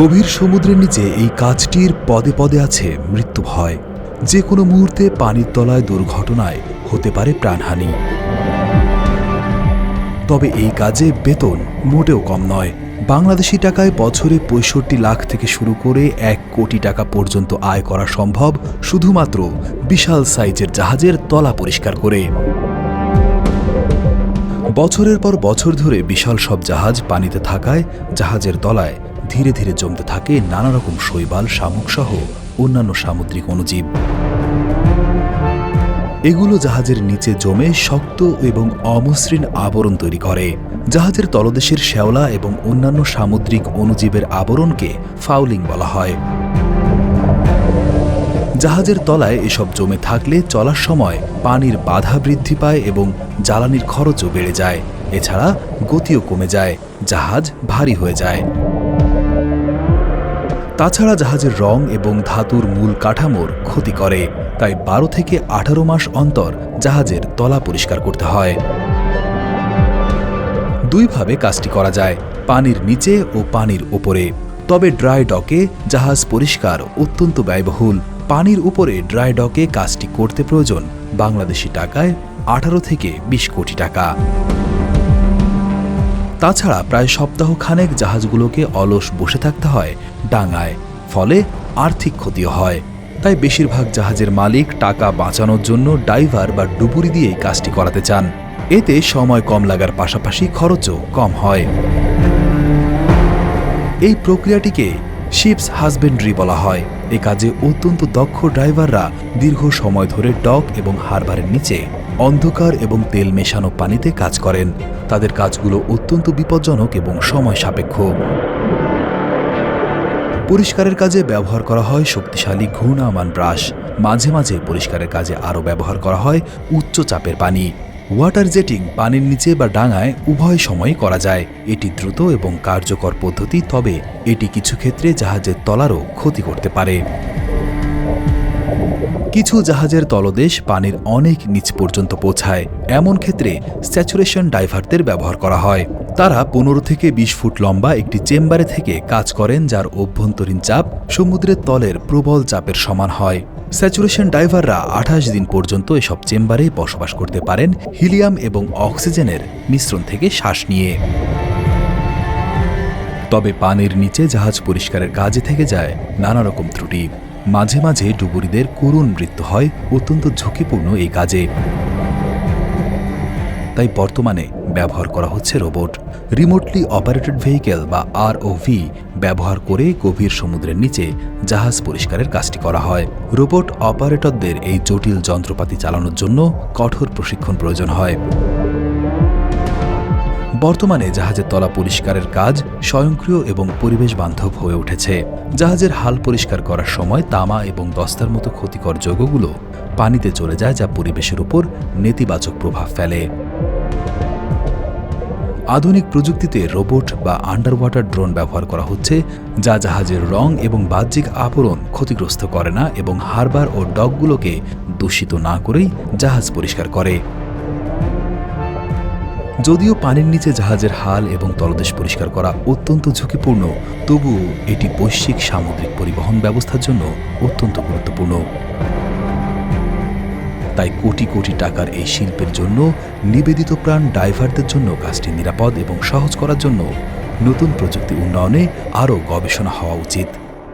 গভীর সমুদ্রের নিচে এই কাজটির পদে পদে আছে মৃত্যু ভয়। যে কোনো মুহূর্তে পানির তলায় দুর্ঘটনায় হতে পারে প্রাণহানি। তবে এই কাজে বেতন মোটেও কম নয়। বাংলাদেশি টাকায় বছরে পঁয়ষট্টি লাখ থেকে শুরু করে এক কোটি টাকা পর্যন্ত আয় করা সম্ভব শুধুমাত্র বিশাল সাইজের জাহাজের তলা পরিষ্কার করে। বছরের পর বছর ধরে বিশাল সব জাহাজ পানিতে থাকায় জাহাজের তলায় ধীরে ধীরে জমতে থাকে নানা রকম শৈবাল শামুক সহ অন্যান্য সামুদ্রিক অণুজীব। এগুলো জাহাজের নিচে জমে শক্ত এবং অমসৃণ আবরণ তৈরি করে। জাহাজের তলদেশের শ্যাওলা এবং অন্যান্য সামুদ্রিক অণুজীবের আবরণকে ফাউলিং বলা হয়। জাহাজের তলায় এসব জমে থাকলে চলার সময় পানির বাধা বৃদ্ধি পায় এবং জ্বালানির খরচও বেড়ে যায়। এছাড়া গতিও কমে যায়, জাহাজ ভারী হয়ে যায়। তাছাড়া জাহাজের রং এবং ধাতুর মূল কাঠামোর ক্ষতি করে, তাই বারো থেকে আঠারো মাস অন্তর জাহাজের তলা পরিষ্কার করতে হয়। দুইভাবে কাজটি করা যায়, পানির নিচে ও পানির উপরে তবে ড্রাই ডকে জাহাজ পরিষ্কার অত্যন্ত ব্যয়বহুল। পানির উপরে ড্রাই ডকে কাজটি করতে প্রয়োজন বাংলাদেশি টাকায় আঠারো থেকে বিশ কোটি টাকা। তাছাড়া প্রায় সপ্তাহ খানেক জাহাজগুলোকে অলস বসে থাকতে হয় ডাঙায়, ফলে আর্থিক ক্ষতিও হয়। তাই বেশিরভাগ জাহাজের মালিক টাকা বাঁচানোর জন্য ডাইভার বা ডুবুরি দিয়েই কাজটি করাতে চান। এতে সময় কম লাগার পাশাপাশি খরচও কম হয়। এই প্রক্রিয়াটিকে শিপস হাজবেন্ড্রি বলা হয়। এ কাজে অত্যন্ত দক্ষ ড্রাইভাররা দীর্ঘ সময় ধরে ডক এবং হারবারের নিচে অন্ধকার এবং তেল মেশানো পানিতে কাজ করেন। তাদের কাজগুলো অত্যন্ত বিপজ্জনক এবং সময় সাপেক্ষ। পরিষ্কারের কাজে ব্যবহার করা হয় শক্তিশালী ঘূর্ণায়মান ব্রাশ। মাঝে মাঝে পরিষ্কারের কাজে আরও ব্যবহার করা হয় উচ্চ চাপের পানি। ওয়াটার জেটিং পানির নিচে বা ডাঙায় উভয় সময়ই করা যায়। এটি দ্রুত এবং কার্যকর পদ্ধতি, তবে এটি কিছু ক্ষেত্রে জাহাজের তলারও ক্ষতি করতে পারে। কিছু জাহাজের তলদেশ পানির অনেক নিচ পর্যন্ত পৌঁছায়। এমন ক্ষেত্রে স্যাচুরেশন ডাইভারদের ব্যবহার করা হয়। তারা পনেরো থেকে বিশ ফুট লম্বা একটি চেম্বারে থেকে কাজ করেন, যার অভ্যন্তরীণ চাপ সমুদ্রের তলের প্রবল চাপের সমান হয়। স্যাচুরেশন ডাইভাররা আঠাশ দিন পর্যন্ত এসব চেম্বারে বসবাস করতে পারেন হিলিয়াম এবং অক্সিজেনের মিশ্রণ থেকে শ্বাস নিয়ে। তবে পানির নিচে জাহাজ পরিষ্কারের কাজে থেকে যায় নানা রকম ত্রুটি। মাঝে মাঝে ডুবুরিদের করুণ মৃত্যু হয় অত্যন্ত ঝুঁকিপূর্ণ এই কাজে। তাই বর্তমানে ব্যবহার করা হচ্ছে রোবট। রিমোটলি অপারেটেড ভেহিকেল বা আরওভি ব্যবহার করে গভীর সমুদ্রের নিচে জাহাজ পরিষ্কারের কাজটি করা হয়। রোবট অপারেটরদের এই জটিল যন্ত্রপাতি চালানোর জন্য কঠোর প্রশিক্ষণ প্রয়োজন হয়। বর্তমানে জাহাজের তলা পরিষ্কারের কাজ স্বয়ংক্রিয় এবং পরিবেশ বান্ধব হয়ে উঠেছে। জাহাজের হাল পরিষ্কার করার সময় তামা এবং দস্তার মতো ক্ষতিকর যৌগগুলো পানিতে চলে যায় যা পরিবেশের উপর নেতিবাচক প্রভাব ফেলে। আধুনিক প্রযুক্তিতে রোবট বা আন্ডার ওয়াটার ড্রোন ব্যবহার করা হচ্ছে, যা জাহাজের রং এবং বাহ্যিক আবরণ ক্ষতিগ্রস্ত করে না এবং হারবার ও ডকগুলোকে দূষিত না করেই জাহাজ পরিষ্কার করে। যদিও পানির নিচে জাহাজের হাল এবং তলদেশ পরিষ্কার করা অত্যন্ত ঝুঁকিপূর্ণ, তবুও এটি বৈশ্বিক সামুদ্রিক পরিবহন ব্যবস্থার জন্য অত্যন্ত গুরুত্বপূর্ণ। তাই কোটি কোটি টাকার এই শিল্পের জন্য নিবেদিত প্রাণ ড্রাইভারদের জন্য কাজটি নিরাপদ এবং সহজ করার জন্য নতুন প্রযুক্তি উন্নয়নে আরও গবেষণা হওয়া উচিত।